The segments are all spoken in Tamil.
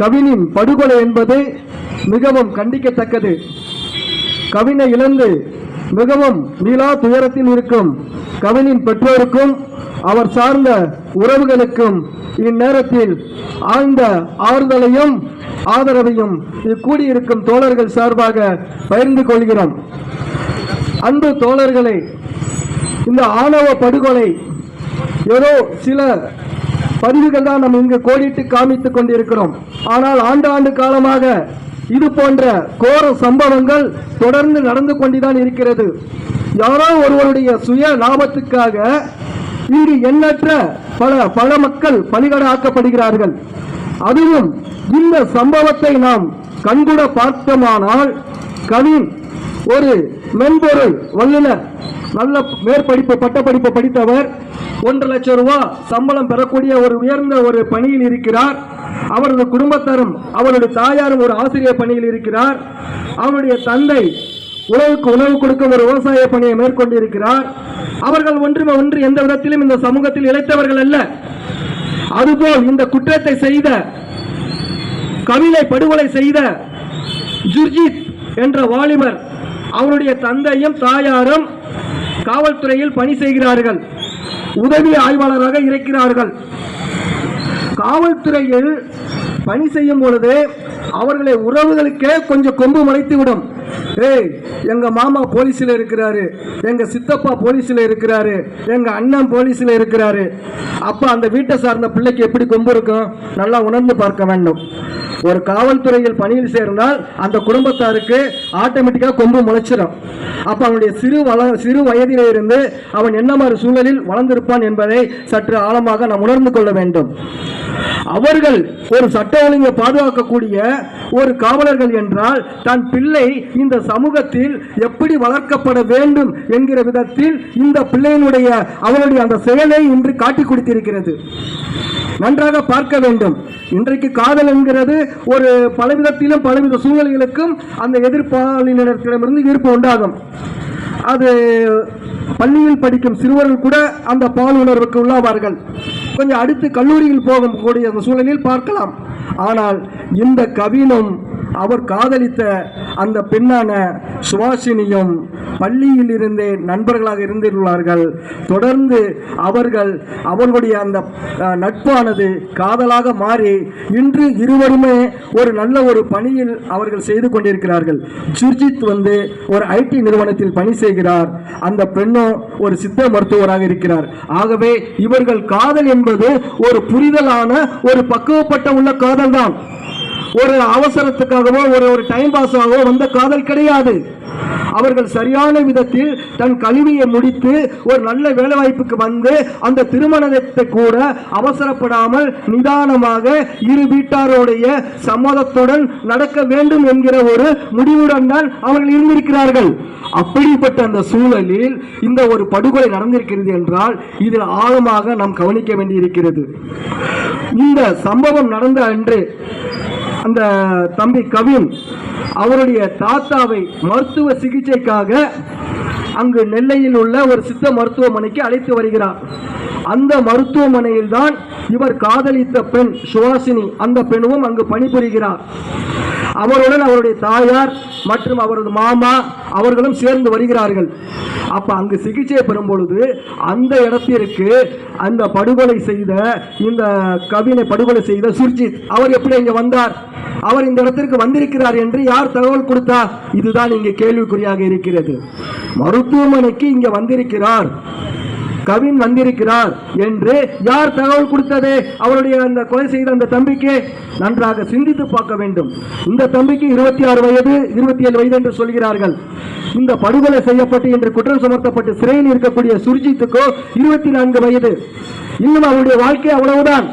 கவினின் படுகொலை என்பது மிகவும் கண்டிக்கத்தக்கது. கவினை இழந்து மிகவும் மீளா துயரத்தில் இருக்கும் கவினின் பெற்றோருக்கும் அவர் சார்ந்த உறவுகளுக்கும் இந்நேரத்தில் ஆழ்ந்த ஆறுதலையும் ஆதரவையும் கூடியிருக்கும் தோழர்கள் சார்பாக பகிர்ந்து கொள்கிறோம். அன்பு தோழர்களே இந்த ஆணவ படுகொலை ஏதோ சில பதிவுகள் தான் நம்ம இங்கு கோடிட்டு காமித்துக் கொண்டிருக்கிறோம். ஆனால் ஆண்டு ஆண்டு காலமாக இது போன்ற கோர சம்பவங்கள் தொடர்ந்து நடந்து கொண்டுதான் இருக்கிறது. யாரோ ஒருவருடைய சுய லாபத்துக்காக இங்கு எண்ணற்ற பல பல மக்கள் பலிகடாக்கப்படுகிறார்கள். அதுவும் இந்த சம்பவத்தை நாம் கண்கூட பார்த்தோமானால் கவின் ஒரு மென்பொருள் வல்லுநர் நல்ல மேற்படிப்பு பட்டப்படிப்பு படித்தவர். ஒன்றரை லட்சம் ரூபாய் சம்பளம் பெறக்கூடிய ஒரு உயர்ந்த ஒரு பணியில் இருக்கிறார். அவரது குடும்பத்தாரும் அவருடைய தாயாரும் ஒரு ஆசிரியர் பணியில் இருக்கிறார். அவருடைய தந்தை உணவுக்கு உணவு கொடுக்க ஒரு விவசாய பணியை மேற்கொண்டிருக்கிறார். அவர்கள் ஒன்றுமே ஒன்று எந்த விதத்திலும் இந்த சமூகத்தில் இழைத்தவர்கள் அல்ல. அதுபோல் இந்த குற்றத்தை செய்த கவிதை படுகொலை செய்த ஜுர்ஜித் என்ற வாலிபர் அவருடைய தந்தையும் தாயாரும் காவல்துறையில் பணி செய்கிறார்கள். உதவி ஆய்வாளராக இருக்கிறார்கள். காவல்துறையில் பணி செய்யும் பொழுது அவர்களை உறவுகளுக்கே கொஞ்சம் கொம்பு முளைத்துவிடும் விடும் ஏய் எங்க மாமா போலீஸ்ல இருக்கிறாரு. எங்க சித்தப்பா போலீஸ்ல இருக்கிறாரு. எங்க அண்ணன் போலீஸ்ல இருக்கிறாரு. அப்ப அந்த வீட்டை சார்ந்த பிள்ளைக்கு எப்படி கொம்பு இருக்கும்? நல்லா உணர்ந்து பார்க்க வேண்டும். ஒரு காவல்துறையில் பணியில் சேர்ந்தால் அந்த குடும்பத்தாருக்கு ஆட்டோமேட்டிக்காக கொம்பு முளைச்சிடும் அப்போ அவனுடைய சிறு வள சிறு வயதிலே இருந்து அவன் என்ன மாதிரி சூழலில் வளர்ந்திருப்பான் என்பதை சற்று ஆழமாக நாம் உணர்ந்து கொள்ள வேண்டும். அவர்கள் ஒரு சட்ட ஒழுங்கை பாதுகாக்கக்கூடிய ஒரு காவலர்கள் என்றால் தன் பிள்ளை இந்த சமூகத்தில் எப்படி வளர்க்கப்பட வேண்டும் என்கிற விதத்தில் இந்த பிள்ளையினுடைய அவனுடைய அந்த செயலை இன்று காட்டி கொடுத்திருக்கிறது. நன்றாக பார்க்க வேண்டும். இன்றைக்கு காதல் என்கிறது ஒரு பலவிதத்திலும் பலவித சூழ்நிலைகளுக்கும் அந்த எதிர்ப்பாளினரிடமிருந்து ஈர்ப்பு உண்டாகும். அது பள்ளியில் படிக்கும் சிறுவர்கள் கூட அந்த பால் உணர்வுக்கு உள்ளாவார்கள். கொஞ்சம் அடுத்து கல்லூரியில் போகக்கூடிய அந்த சூழலில் பார்க்கலாம். ஆனால் இந்த கவினம் அவர் காதலித்த அந்த பெண்ணான சுவாசினியும் பள்ளியில் இருந்தே நண்பர்களாக இருந்துள்ளார்கள் தொடர்ந்து அவர்கள் அவர்களுடைய அந்த நட்பானது காதலாக மாறி இன்று இருவருமே ஒரு நல்ல ஒரு பணியில் அவர்கள் செய்து கொண்டிருக்கிறார்கள். சுர்ஜித் வந்து ஒரு ஐடி நிறுவனத்தில் பணி செய்கிறார். அந்த பெண்ணும் ஒரு சித்த மருத்துவராக இருக்கிறார். ஆகவே இவர்கள் காதல் என்பது ஒரு புரிதலான ஒரு பக்குவப்பட்ட உள்ள காதல் தான் ஒரு அவசரத்துக்காகவோ ஒரு ஒரு டைம் பாஸாகவோ வந்த காதல் கிடையாது. அவர்கள் சரியான விதத்தில் தன் கல்வியை முடித்து ஒரு நல்ல வேலைவாய்ப்புக்கு வந்து அந்த திருமணத்தை கூட அவசரப்படாமல் நிதானமாக இரு வீட்டாருடைய சம்மதத்துடன் நடக்க வேண்டும் என்கிற ஒரு முடிவுடன் தான் அவர்கள் இருந்திருக்கிறார்கள். அப்படிப்பட்ட அந்த சூழலில் இந்த ஒரு படுகொலை நடந்திருக்கிறது என்றால் இதில் ஆழமாக நாம் கவனிக்க வேண்டியிருக்கிறது. இந்த சம்பவம் நடந்த அன்று அந்த தம்பி கவின் அவருடைய தாத்தாவை மருத்துவ சிகிச்சைக்காக அங்கு நெல்லையில் உள்ள ஒரு சித்த மருத்துவமனைக்கு அழைத்து வருகிறார். அந்த மருத்துவமனையில் தான் இவர் காதலித்த பெண் சுவாசினி அந்த பெண்ணும் அங்கு பணிபுரிகிறார். அவருடன் அவருடைய தாயார் மற்றும் அவரது மாமா அவர்களும் சேர்ந்து வருகிறார்கள். அப்ப அங்கு சிகிச்சை பெறும் பொழுது அந்த இடத்திற்கு அந்த படுகொலை செய்த இந்த கவினை படுகொலை செய்த சுர்ஜித் அவர் எப்படி இங்க வந்தார்? அவர் இந்த இடத்திற்கு வந்திருக்கிறார் என்று யார் தகவல் கொடுத்தா? இதுதான் இங்கே கேள்விக்குறியாக இருக்கிறது. மருத்துவமனைக்கு இங்கே வந்திருக்கிறார். கவின் வந்திருக்கிறார் என்று யார் தகவல் கொடுத்தது? அவருடைய அந்த கொலை செய்த அந்த தம்பிக்கு நன்றாக சிந்தித்து பார்க்க வேண்டும். இந்த தம்பிக்கு இருபத்தி ஆறு வயது இருபத்தி ஏழு வயது என்று சொல்கிறார்கள். இந்த படுகொலை செய்யப்பட்டு என்று குற்றம் சுமத்தப்பட்டு சிறையில் இருக்கக்கூடிய சுர்ஜித்துக்கோ இருபத்தி நான்கு வயது. இன்னும் அவருடைய வாழ்க்கை அவ்வளவுதான்.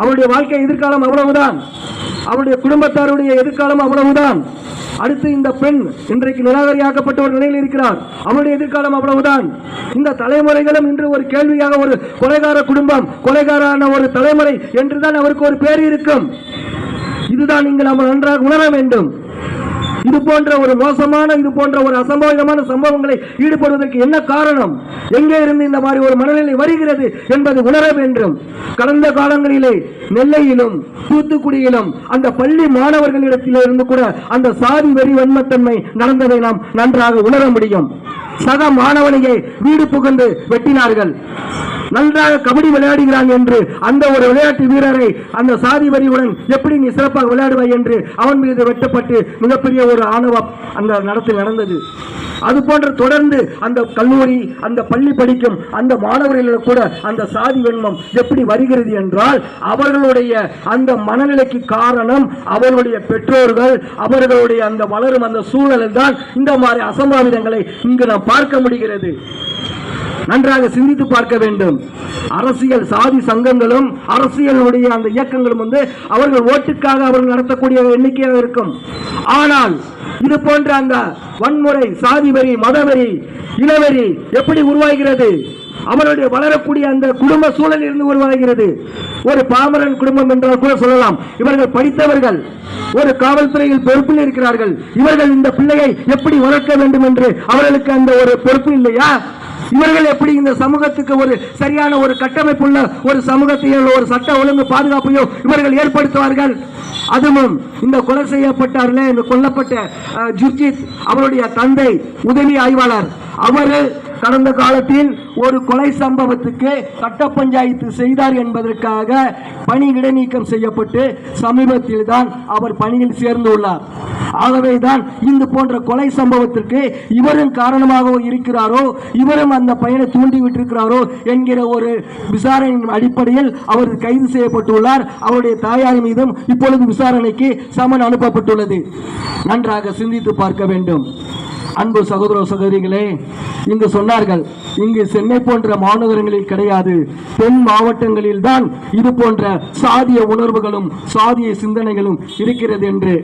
அவருடைய வாழ்க்கை எதிர்காலம் அவ்வளவுதான். அவருடைய குடும்பத்தாருடைய எதிர்காலம் அவ்வளவுதான். அடுத்து இந்த பெண் இன்றைக்கு நிராகரியாக்கப்பட்ட ஒரு நிலையில் இருக்கிறார். அவருடைய எதிர்காலம் அவ்வளவுதான். இந்த தலைமுறைகளும் இன்று ஒரு கேள்வியாக ஒரு கொலைகார குடும்பம் கொலைகாரான ஒரு தலைமுறை என்றுதான் அவருக்கு ஒரு பேர் இருக்கும். இதுதான் நீங்கள் நாம் நன்றாக உணர வேண்டும். இது போன்ற ஒரு மோசமான இது போன்ற ஒரு அசம்பாவிதமான சம்பவங்களை ஈடுபடுவதற்கு என்ன காரணம்? எங்கே இருந்து இந்த மாதிரி ஒரு மனநிலை வருகிறது என்பது உணர வேண்டும். கடந்த காலங்களிலே நெல்லையிலும் தூத்துக்குடியிலும் அந்த பள்ளி மாணவர்களிடத்தில் இருந்து கூட அந்த சாதி வெறி வன்மத்தன்மை நடந்ததை நாம் நன்றாக உணர முடியும். சக மாணவனையை வீடு புகுந்து வெட்டினார்கள். நன்றாக கபடி விளையாடுகிறான் என்று அந்த ஒரு விளையாட்டு வீரரை அந்த சாதி வரியுடன் எப்படி நீ சிறப்பாக விளையாடுவாய் என்று அவன் மீது வெட்டப்பட்டு மிகப்பெரிய ஒரு ராணுவம் அந்த நடத்தில் நடந்தது. அது போன்று தொடர்ந்து அந்த கல்லூரி அந்த பள்ளி படிக்கும் அந்த மாணவர்களில் கூட அந்த சாதி வெண்மம் எப்படி வருகிறது என்றால் அவர்களுடைய அந்த மனநிலைக்கு காரணம் அவர்களுடைய பெற்றோர்கள் அவர்களுடைய அந்த வளரும் அந்த சூழலில் தான் இந்த மாதிரி அசம்பாவிதங்களை இங்கு நாம் பார்க்க முடிகிறது. நன்றாக சிந்தித்து பார்க்க வேண்டும். அரசியல் சாதி சங்கங்களும் அரசியலுடைய அந்த இயக்கங்களும் வந்து அவர்கள் ஓட்டுக்காக அவர்கள் நடத்தக்கூடிய எண்ணிக்கையாக இருக்கும். ஆனால் இது போன்ற அந்த வன்முறை சாதி வரி மதவெறி இனவெறி எப்படி உருவாகிறது? அவருடைய வளரக்கூடிய அந்த குடும்ப சூழலில் இருந்து உருவாகிறது. ஒரு பாமரன் குடும்பம் என்றால் கூட சொல்லலாம். இவர்கள் படித்தவர்கள் ஒரு காவல்துறையில் பொறுப்பில் இருக்கிறார்கள். இவர்கள் இந்த பிள்ளையை எப்படி வளர்க்க வேண்டும் என்று அவர்களுக்கு அந்த ஒரு பொறுப்பு இல்லையா? இவர்கள் எப்படி இந்த சமூகத்துக்கு ஒரு சரியான ஒரு கட்டமைப்புள்ள ஒரு சமூகத்தையோ ஒரு சட்ட ஒழுங்கு பாதுகாப்பையோ இவர்கள் ஏற்படுத்துவார்கள்? அதுவும் இந்த கொலை செய்யப்பட்டார்களே இந்த கொல்லப்பட்ட ஜுர்ஜித் அவருடைய தந்தை உதவி ஆய்வாளர். அவர்கள் கடந்த காலத்தில் ஒரு கொலை சம்பவத்துக்கு கட்ட பஞ்சாயத்து செய்தார் என்பதற்காக பணி இடைநீக்கம் செய்யப்பட்டு சமீபத்தில் தான் அவர் பணியில் சேர்ந்துள்ளார். ஆகவே தான் இந்த போன்ற கொலை சம்பவத்திற்கு இவரும் காரணமாக இருக்கிறாரோ இவரும் அந்த பையனை தூண்டிவிட்டிருக்கிறாரோ என்கிற ஒரு விசாரணையின் அடிப்படையில் அவர் கைது செய்யப்பட்டுள்ளார். அவருடைய தாயார் மீதும் இப்பொழுது விசாரணைக்கு சமன் அனுப்பப்பட்டுள்ளது. நன்றாக சிந்தித்து பார்க்க வேண்டும். அன்பு சகோதர சகோதரிகளே இங்கு சொன்னார்கள் இங்கு சென்னை போன்ற மாநகரங்களில் கிடையாது தென் மாவட்டங்களில் தான் இது போன்ற சாதிய உணர்வுகளும் சாதிய சிந்தனைகளும் இருக்கிறது என்று.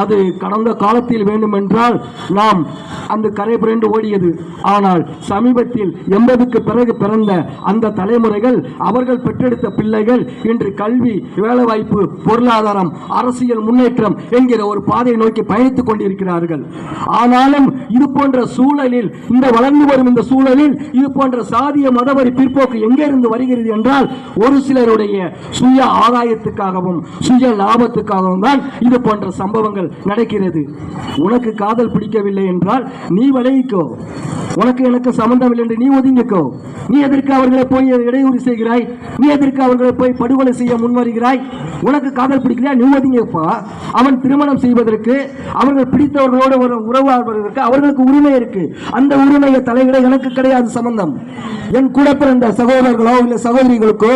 அது கடந்த காலத்தில் வேண்டுமென்றால் நாம் அந்த கரை புரண்டு ஓடியது. ஆனால் சமீபத்தில் எண்பதுக்கு பிறகு பிறந்த அந்த தலைமுறைகள் அவர்கள் பெற்றெடுத்த பிள்ளைகள் இன்று கல்வி வேலைவாய்ப்பு பொருளாதாரம் அரசியல் முன்னேற்றம் என்கிற ஒரு பாதையை நோக்கி பயணித்துக் கொண்டிருக்கிறார்கள். ஆனாலும் இது போன்ற சூழலில் இந்த வளர்ந்து வரும் இந்த சூழலில் இது போன்ற சாதிய மதவரி பிற்போக்கு எங்கே இருந்து வருகிறது என்றால் ஒரு சிலருடைய சுய ஆதாயத்துக்காகவும் சுய லாபத்துக்காகவும் தான் இது போன்ற சம்பவங்கள் நடக்கிறது. உனக்கு காதல் பிடிக்கவில்லை என்றால் நீ விலகிக்கோ. உனக்கு எனக்கு சம்பந்தம் இல்லை என்று நீ ஒதுங்கிக்கோ. நீ எதற்கு அவர்களை போய் இடையூறு செய்கிறாய்? நீ எதற்கு அவர்களை போய் படுகொலை செய்ய முன்வருகிறாய் உனக்கு காதல் பிடிக்கலையா? நீ ஒதுங்கிப்பா அவன் திருமணம் செய்வதற்கு அவர்கள் பிடித்தவர்களோடு ஒரு உறவு ஆடுவதற்கு அவர்களுக்கு உரிமை இருக்கு. அந்த உரிமையை தலையிட எனக்கு கிடையாது சம்பந்தம். என் கூட பிறந்த சகோதரர்களோ இல்லை சகோதரிகளுக்கோ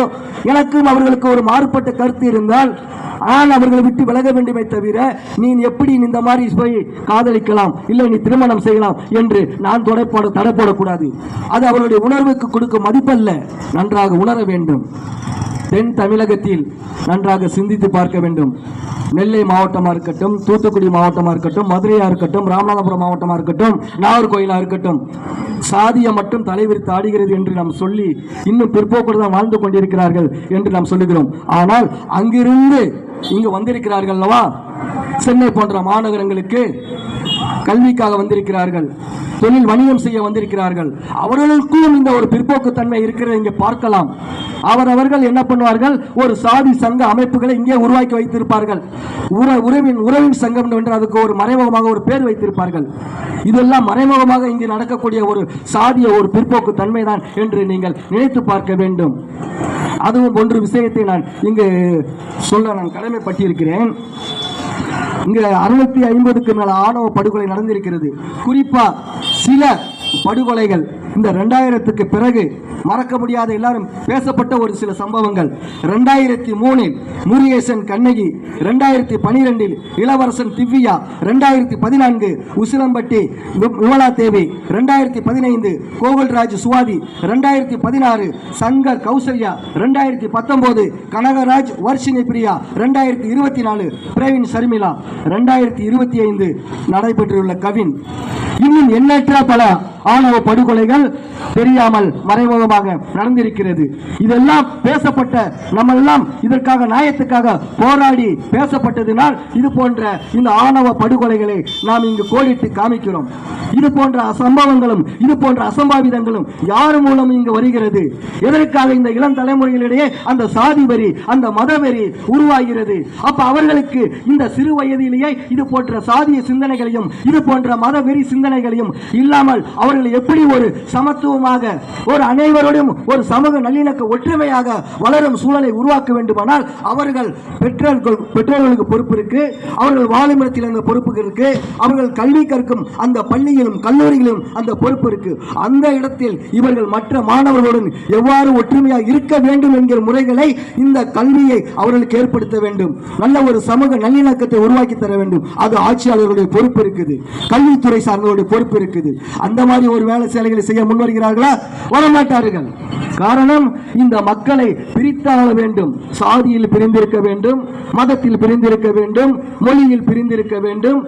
எனக்கும் அவர்களுக்கு ஒரு மாறுபட்ட கருத்து இருந்தால் ஆண் அவர்களை விட்டு விலக வேண்டுமே தவிர நீ எப்படி இந்த மாதிரி போய் காதலிக்கலாம்? இல்லை நீ திருமணம் செய்யலாம்? என்று நான் தொடை போட தடை போடக்கூடாது அது அவருடைய உணர்வுக்கு கொடுக்கும் மதிப்பல்ல. நன்றாக உணர வேண்டும். தென் தமிழகத்தில் நன்றாக சிந்தித்து பார்க்க வேண்டும். நெல்லை மாவட்டமாக இருக்கட்டும் தூத்துக்குடி மாவட்டமாக இருக்கட்டும் மதுரையாக இருக்கட்டும் ராமநாதபுரம் மாவட்டமாக இருக்கட்டும் நாகர்கோயிலாக இருக்கட்டும் சாதியை மட்டும் தலைவிரித்து ஆடுகிறது என்று நாம் சொல்லி இன்னும் பிற்போக்கோடு தான் வாழ்ந்து கொண்டிருக்கிறார்கள் என்று நாம் சொல்லுகிறோம். ஆனால் அங்கிருந்து இங்கு வந்திருக்கிறார்கள் அல்லவா? சென்னை போன்ற மாநகரங்களுக்கு கல்விக்காக வந்திருக்கிறார்கள். தொழில் வணிகம் செய்ய வந்திருக்கிறார்கள். அவர்களுக்கும் இந்த ஒரு பிற்போக்குத்தன்மை இருக்கிறத இங்கே பார்க்கலாம். அவரவர்கள் என்ன பண்ணுவார்கள்? ஒரு சாதி சங்க அமைப்புகளை இங்கே உருவாக்கி வைத்திருப்பார்கள். உற உறவின் உறவின் சங்கம் என்று அதுக்கு ஒரு மறைமுகமாக ஒரு பேர் வைத்திருப்பார்கள். இதெல்லாம் மறைமுகமாக இங்கு நடக்கக்கூடிய ஒரு சாதிய ஒரு பிற்போக்கு தன்மை தான் என்று நீங்கள் நினைத்து பார்க்க வேண்டும். அதுவும் ஒன்று விஷயத்தை நான் இங்கு சொல்ல நான் கடமைப்பட்டிருக்கிறேன். இங்க அறுநூத்தி ஐம்பதுக்கு மேல ஆணவ படுகொலை நடந்திருக்கிறது. குறிப்பா சில படுகொலைகள். இந்த ரெண்டாயிரத்துக்கு பிறகு மறக்க முடியாத எல்லாரும் பேசப்பட்ட ஒரு சில சம்பவங்கள். ரெண்டாயிரத்தி மூணில் முருகேசன் கண்ணகி ரெண்டாயிரத்தி பனிரெண்டில் இளவரசன் திவ்யா ரெண்டாயிரத்தி பதினான்கு உசிலம்பட்டி விமலா தேவி ரெண்டாயிரத்தி பதினைந்து கோகுல்ராஜ் சுவாதி ரெண்டாயிரத்தி பதினாறு சங்கர் கௌசல்யா ரெண்டாயிரத்தி பத்தொன்பது கனகராஜ் வர்ஷினி பிரியா ரெண்டாயிரத்தி இருபத்தி நாலு பிரவீன் ஷர்மிளா ரெண்டாயிரத்தி இருபத்தி ஐந்து நடைபெற்றுள்ள கவின். இன்னும் எண்ணற்ற பல ஆணவ படுகொலைகள் தெரியாமல் மறைமுகமாக நடந்திருக்கிறது. இதெல்லாம் பேசப்பட்ட நம்ம எல்லாம் இதற்காக நியாயத்துக்காக போராடி பேசப்பட்டதினால் இது போன்ற இந்த ஆணவ படுகொலைகளை நாம் இங்கு கோடிட்டு காமிக்கிறோம். இது போன்ற அசம்பவங்களும் இது போன்ற அசம்பாவிதங்களும் யார் மூலம் இங்கு வருகிறது? எதற்காக இந்த இளம் தலைமுறைகளிடையே அந்த சாதி வரி அந்த மத வெறி உருவாகிறது? அப்ப அவர்களுக்கு இந்த சிறு வயதிலேயே இது போன்ற சாதிய சிந்தனைகளையும் இது போன்ற மத வெறி சிந்தனைகளையும் இல்லாமல் அவர்கள் எப்படி ஒரு சமத்துவமாக ஒரு அனைவரோடும் ஒரு சமூக நல்லிணக்க ஒற்றுமையாக வளரும் சூழலை உருவாக்க வேண்டுமானால் அவர்கள் பெற்றோர்கள் பெற்றோர்களுக்கு பொறுப்பு இருக்கு. அவர்கள் வாழுமிடத்தில் அந்த பொறுப்பு இருக்கு. அவர்கள் கல்வி கற்கும் அந்த பள்ளியிலும் கல்லூரியிலும் அந்த பொறுப்பு இருக்கு. அந்த இடத்தில் இவர்கள் மற்ற மாணவர்களுடன் எவ்வாறு ஒற்றுமையாக இருக்க வேண்டும் என்கிற முறைகளை இந்த கல்வியை அவர்களுக்கு ஏற்படுத்த வேண்டும். நல்ல ஒரு சமூக நல்லிணக்கத்தை உருவாக்கி தர வேண்டும். அது ஆட்சியாளர்களுடைய பொறுப்பு இருக்குது. கல்வித்துறை சார்ந்தவருடைய பொறுப்பு இருக்குது. அந்த மாதிரி ஒரு வேலை சேலைகளை செய்ய செய்ய முன்வருகிறார்களா? வரமாட்டார்கள். காரணம் இந்த மக்களை பிரித்தாள வேண்டும். சாதியில் பிரிந்திருக்க வேண்டும் மதத்தில் பிரிந்திருக்க வேண்டும் மொழியில் பிரிந்திருக்க வேண்டும்.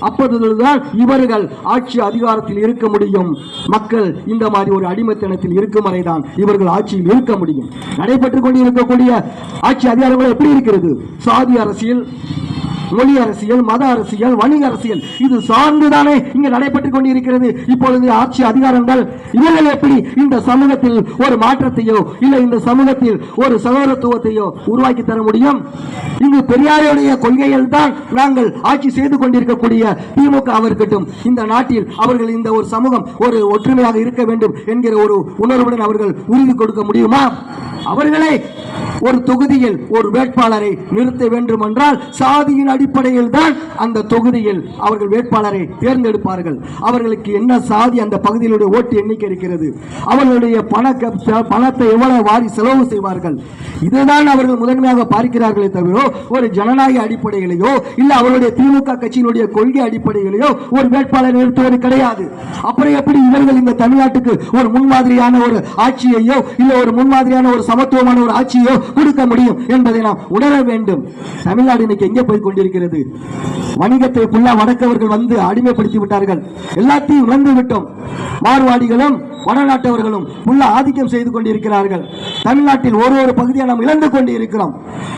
அப்போதுதான் இவர்கள் ஆட்சி அதிகாரத்தில் இருக்க முடியும். மக்கள் இந்த மாதிரி ஒரு அடிமைத்தனத்தில் இருக்கும் வரைதான் இவர்கள் ஆட்சியில் இருக்க முடியும். நடைபெற்றுக் கொண்டிருக்கக்கூடிய ஆட்சி அதிகாரங்கள் எப்படி இருக்கிறது? சாதி அரசியல் மொழி அரசியல் மத அரசியல் வணிக அரசியல் இது சார்ந்துதானே இங்கு நடைபெற்றுக் கொண்டிருக்கிறது. இப்பொழுது ஆட்சி அதிகாரங்கள் இவர்கள் எப்படி இந்த சமூகத்தில் ஒரு மாற்றத்தையோ இல்லை இந்த சமூகத்தில் ஒரு சகோதரத்துவத்தையோ உருவாக்கி தர முடியும்? இங்கு பெரியாருடைய கொள்கைகள் தான் நாங்கள் ஆட்சி செய்து கொண்டிருக்கக்கூடிய திமுக அவர்கிட்டும் இந்த நாட்டில் அவர்கள் இந்த ஒரு சமூகம் ஒரு ஒற்றுமையாக இருக்க வேண்டும் என்கிற ஒரு உணர்வுடன் அவர்கள் உறுதி கொடுக்க முடியுமா? அவர்களே ஒரு தொகுதியில் ஒரு வேட்பாளரை நிறுத்த வேண்டும் என்றால் சாதியின் அடிப்படையில் தான் அந்த தொகுதியில் அவர்கள் வேட்பாளரை தேர்ந்தெடுப்பார்கள். அவர்களுக்கு என்ன சாதி அந்த பகுதியிலுடைய ஓட்டு எண்ணிக்கை இருக்கிறது? அவர்களுடைய பண பணத்தை எவ்வளவு வாரி செலவு செய்வார்கள்? இதுதான் அவர்கள் முதன்மையாக பார்க்கிறார்களே தவிர ஒரு ஜனநாயக அடிப்படையிலேயோ இல்ல அவருடைய திமுக கட்சியினுடைய கொள்கை அடிப்படையிலேயோ ஒரு வேட்பாளர் நிறுத்துவது கிடையாது. அப்புறம் எப்படி இவர்கள் இந்த தமிழ்நாட்டுக்கு ஒரு முன்மாதிரியான ஒரு ஆட்சியையோ இல்ல ஒரு முன்மாதிரியான ஒரு சமத்துவமான ஒரு ஆட்சியோ கொடுக்க முடியும் என்பதை நாம் உணர வேண்டும். தமிழ்நாடு இன்னைக்கு எங்கே போய் கொண்டிருக்கிறது? வணிகத்தை ஃபுல்லா வடக்கவர்கள் வந்து அடிமைப்படுத்தி விட்டார்கள். எல்லாத்தையும் இழந்து விட்டோம். மார்வாடிகளும் வடநாட்டவர்களும் உள்ள ஆதிக்கம் செய்து கொண்டிருக்கிறார்கள். தமிழ்நாட்டில் ஒரு ஒரு பகுதியை நாம் இழந்து கொண்டு இருக்கிறோம்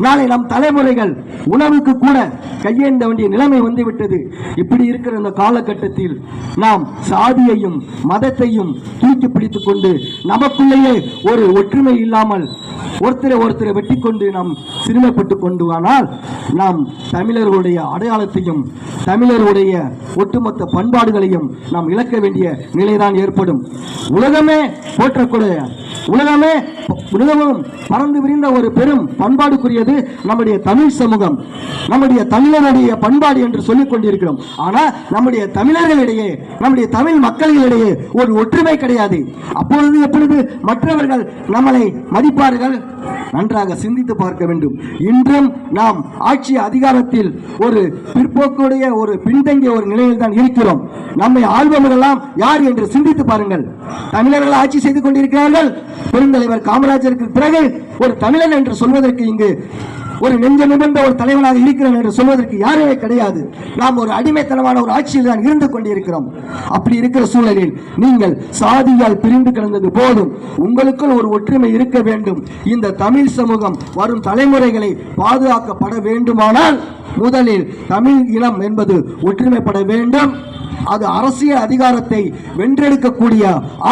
நாளை நம் தலைமுறைகள் உணவுக்கு கூட கையேந்த வேண்டிய நிலைமை வந்துவிட்டது. இப்படி இருக்கிற இந்த காலகட்டத்தில் நாம் சாதியையும் மதத்தையும் தூக்கி பிடித்துக் கொண்டு நமக்குள்ளேயே ஒரு ஒற்றுமை இல்லாமல் ஒருத்தரை ஒருத்தரை வெட்டி கொண்டு நாம் சிறுமைப்பட்டு கொண்டு ஆனால் நாம் தமிழர்களுடைய அடையாளத்தையும் தமிழர்களுடைய ஒட்டுமொத்த பண்பாடுகளையும் நாம் இழக்க வேண்டிய நிலைதான் ஏற்படும். உலகமே போற்றக்கூடிய உலகமே உலகமும் பறந்து விரிந்த ஒரு பெரும் பண்பாடுக்குரியது நம்முடைய தமிழ் சமூகம். நம்முடைய தமிழருடைய பண்பாடு என்று சொல்லிக் கொண்டிருக்கிறோம். ஆனால் நம்முடைய தமிழர்களிடையே நம்முடைய தமிழ் மக்களிடையே ஒரு ஒற்றுமை கிடையாது. அப்பொழுது எப்பொழுது மற்றவர்கள் நம்மளை மதிப்பார்கள்? நன்றாக சிந்தித்து பார்க்க வேண்டும். இன்றும் நாம் ஆட்சி அதிகாரத்தில் ஒரு பிற்போக்குடைய ஒரு பின்தங்கிய ஒரு நிலையில் தான் இருக்கிறோம். நம்மை ஆள்பவர்களெல்லாம் யார் என்று சிந்தித்து பாருங்கள். தமிழர்கள் ஆட்சி செய்து கொண்டிருக்கிறார்கள். பெருந்தலைவர் காமராஜருக்கு பிறகு ஒரு தமிழன் என்று சொல்வதற்கு இங்கு ஒரு நெஞ்ச நிமிர்ந்த ஒரு தலைவனாக இருக்கிறேன் என்று சொல்வதற்கு யாருமே கிடையாது. நாம் ஒரு அடிமைத்தனமான ஒரு ஆட்சியில் தான் இருந்து கொண்டிருக்கிறோம். அப்படி இருக்கிற சூழலில் நீங்கள் சாதியால் பிரிந்து கிடந்தது போதும். உங்களுக்குள் ஒரு ஒற்றுமை இருக்க வேண்டும். இந்த தமிழ் சமூகம் வரும் தலைமுறைகளை பாதுகாக்கப்பட வேண்டுமானால் முதலில் தமிழ் இனம் என்பது ஒற்றுமைப்பட வேண்டும். அது அரசியல் அதிகாரத்தை வென்றெடுக்கக்கூடிய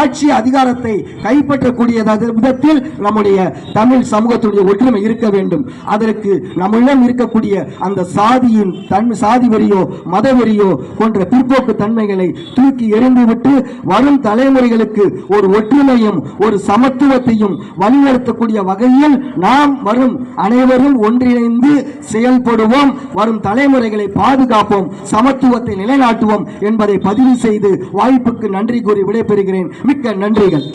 ஆட்சி அதிகாரத்தை கைப்பற்றக்கூடிய விதத்தில் நம்முடைய தமிழ் சமூகத்துடைய ஒற்றுமை இருக்க வேண்டும். அதற்கு நம்மிடம் இருக்கக்கூடிய அந்த சாதியின் தன் சாதி வெறியோ மத வெறியோ போன்ற பிற்போக்கு தன்மைகளை தூக்கி எறிந்துவிட்டு வரும் தலைமுறைகளுக்கு ஒரு ஒற்றுமையும் ஒரு சமத்துவத்தையும் வழிநடத்தக்கூடிய வகையில் நாம் வரும் அனைவரும் ஒன்றிணைந்து செயல்படுவோம் வரும் தலைமுறைகளை பாதுகாப்போம் சமத்துவத்தை நிலைநாட்டுவோம் என்பதை பதிவு செய்து வாய்ப்புக்கு நன்றி கூறி விடைபெறுகிறேன். மிக்க நன்றிகள்.